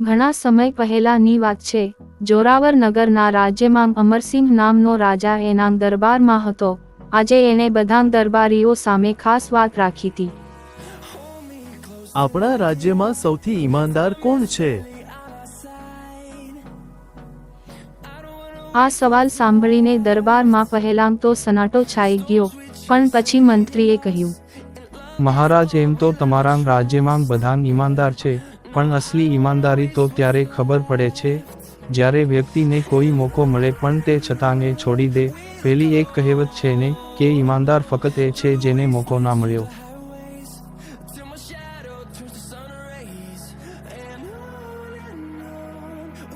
ઘણા સમય પહેલાની વાત છે જોરાવર નગરના રાજ્યમાં અમરસિંહ નામનો રાજા એના દરબારમાં હતો. આજે એણે બધા દરબારીઓ સામે ખાસ વાત રાખી હતી. આપણા રાજ્યમાં સૌથી ઈમાનદાર કોણ છે? આ સવાલ સાંભળીને દરબારમાં પહેલાં તો સનાટો છાઈ ગયો પણ પછી મંત્રીએ કહ્યું. મહારાજ એમ તો તમારા રાજ્યમાં બધા ઈમાનદાર છે. પણ અસલી ઈમાનદારી તો ત્યારે ખબર પડે છે, જ્યારે વ્યક્તિને કોઈ મોકો મળે પણ તે છતાંને છોડી દે, પેલી એક કહેવત છે ને, કે ઈમાનદાર ફક્ત એ છે જેને મોકો ના મળ્યો.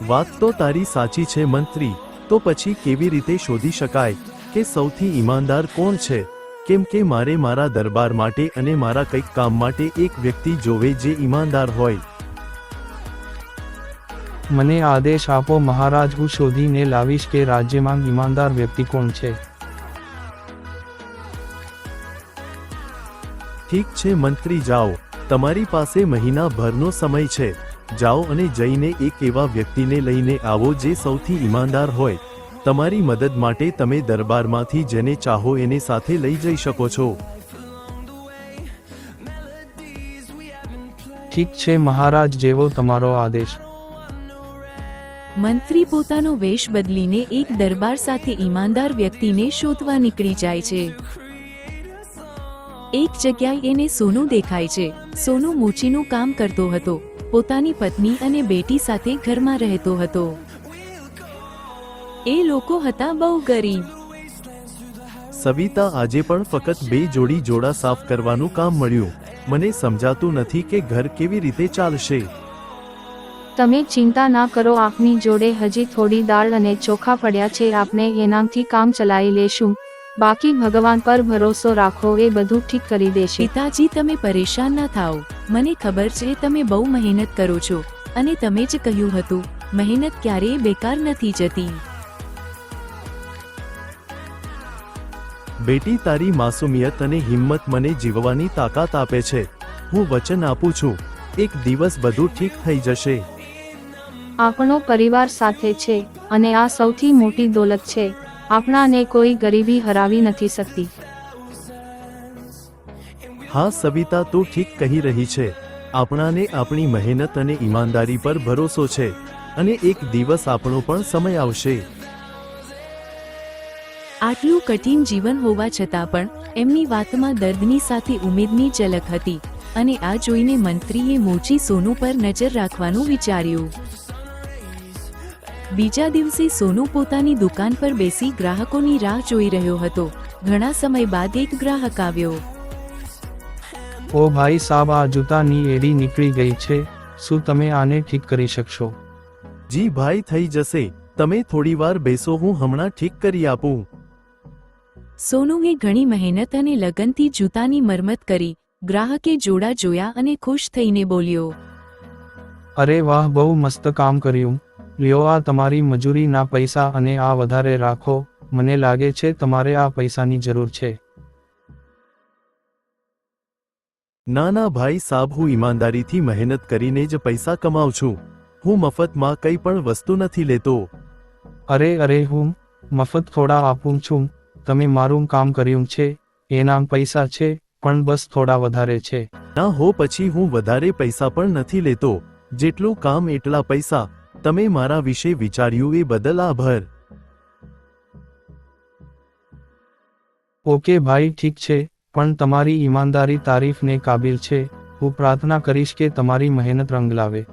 વાત તો તારી સાચી છે મંત્રી, તો પછી કેવી રીતે શોધી શકાય, કે સૌથી ઈમાનદાર કોણ છે? કેમ કે મારે મારા દરબાર માટે અને મારા કંઈક કામ માટે એક વ્યક્તિ જોવે જે ઈમાનદાર હોય. મને આદેશ આપો મહારાજ હું શોધીને લાવીશ કે રાજ્યમાં ઈમાનદાર વ્યક્તિ કોણ છે. ઠીક છે મંત્રી જાઓ. તમારી પાસે મહિનાભરનો સમય છે. જાઓ અને જઈને એક એવા વ્યક્તિને લઈને આવો જે સૌથી ઈમાનદાર હોય. તમારી મદદ માટે તમે દરબારમાંથી જેને ચાહો એને સાથે લઈ જઈ શકો છો. ઠીક છે મહારાજ જેવો તમારો આદેશ. મંત્રી પોતાનો વેશ બદલીને એક દરબાર સાથે ઈમાનદાર વ્યક્તિને શોધવા નીકળી જાય છે. એક જગ્યાએ એને સોનું દેખાય છે. સોનું મૂચીનું કામ કરતો હતો. પોતાની પત્ની અને બેટી સાથે ઘરમાં રહેતો હતો. એ લોકો હતા બહુ ગરીબ. સવિતા આજે પણ ફક્ત બે જોડી જોડા સાફ કરવાનું કામ મળ્યું. મને સમજાતું નથી કે ઘર કેવી રીતે ચાલશે. તમે ચિંતા ના કરો આપની જોડે હજી થોડી દાળ અને ચોખા પડ્યા છે આપણે એનાથી કામ ચલાવી લેશું. બાકી ભગવાન પર ભરોસો રાખો એ બધું ઠીક કરી દેશે. પિતાજી તમે પરેશાન ના થાઓ. મને ખબર છે તમે બહુ મહેનત કરો છો. અને તમે જ કહ્યું હતું મહેનત ક્યારેય બેકાર નથી જતી. બેટી તારી માસુમિયત અને હિંમત મને જીવવાની તાકાત આપે છે. હું વચન આપું છું. એક દિવસ બધું ઠીક થઈ જશે. આપણો પરિવાર સાથે છે અને આ સૌથી મોટી દોલત છે. આપણાને કોઈ ગરીબી હરાવી નથી શકતી. હા સવિતા તું ઠીક કહી રહી છે. આપણાને આપણી મહેનત અને ઈમાનદારી પર ભરોસો છે અને એક દિવસ આપણો પણ સમય આવશે. આટલું કઠિન જીવન હોવા છતાં પણ એમની વાતમાં દર્દની સાથે ઉમેદની ઝલક હતી અને આ જોઈને મંત્રીએ મોચી સોનું પર નજર રાખવાનું વિચાર્યું. બીજા દિવસે સોનુ પોતાની દુકાન પર બેસી ગ્રાહકોની રાહ જોઈ રહ્યો હતો. ઘણા સમય બાદ એક ગ્રાહક આવ્યો. ઓ ભાઈ સાબ આ જૂતાની એડી નીકળી ગઈ છે. શું તમે આને ઠીક કરી શકશો? જી ભાઈ થઈ જશે. તમે થોડીવાર બેસો હું હમણાં ઠીક કરી આપું. સોનુએ ઘણી મહેનત અને લગનથી જૂતાની મરમત કરી. ગ્રાહકે જોડા જોયા અને ખુશ થઈને બોલ્યો. અરે વાહ બહુ મસ્ત કામ કર્યું. લ્યો આ તમારી મજૂરીના પૈસા અને આ વધારે રાખો મને લાગે છે તમારે આ પૈસાની જરૂર છે. ના ના ભાઈ સાબ હું ઈમાનદારીથી મહેનત કરીને જ પૈસા કમાઉં છું. હું મફતમાં કંઈ પણ વસ્તુ નથી લેતો. અરે અરે હું મફત થોડા આપું છું. તમે મારું કામ કર્યું છે એના પૈસા છે પણ બસ થોડા વધારે છે. ના હો પછી હું વધારે પૈસા પણ નથી લેતો. જેટલું કામ એટલા પૈસા. તમે મારા વિશે વિચાર્યું એ બદલ આભાર. ઓકે ભાઈ, ઠીક છે, પણ તમારી ઈમાનદારી તારીફને કાબિલ છે. હું પ્રાર્થના કરીશ કે તમારી મહેનત રંગ લાવે.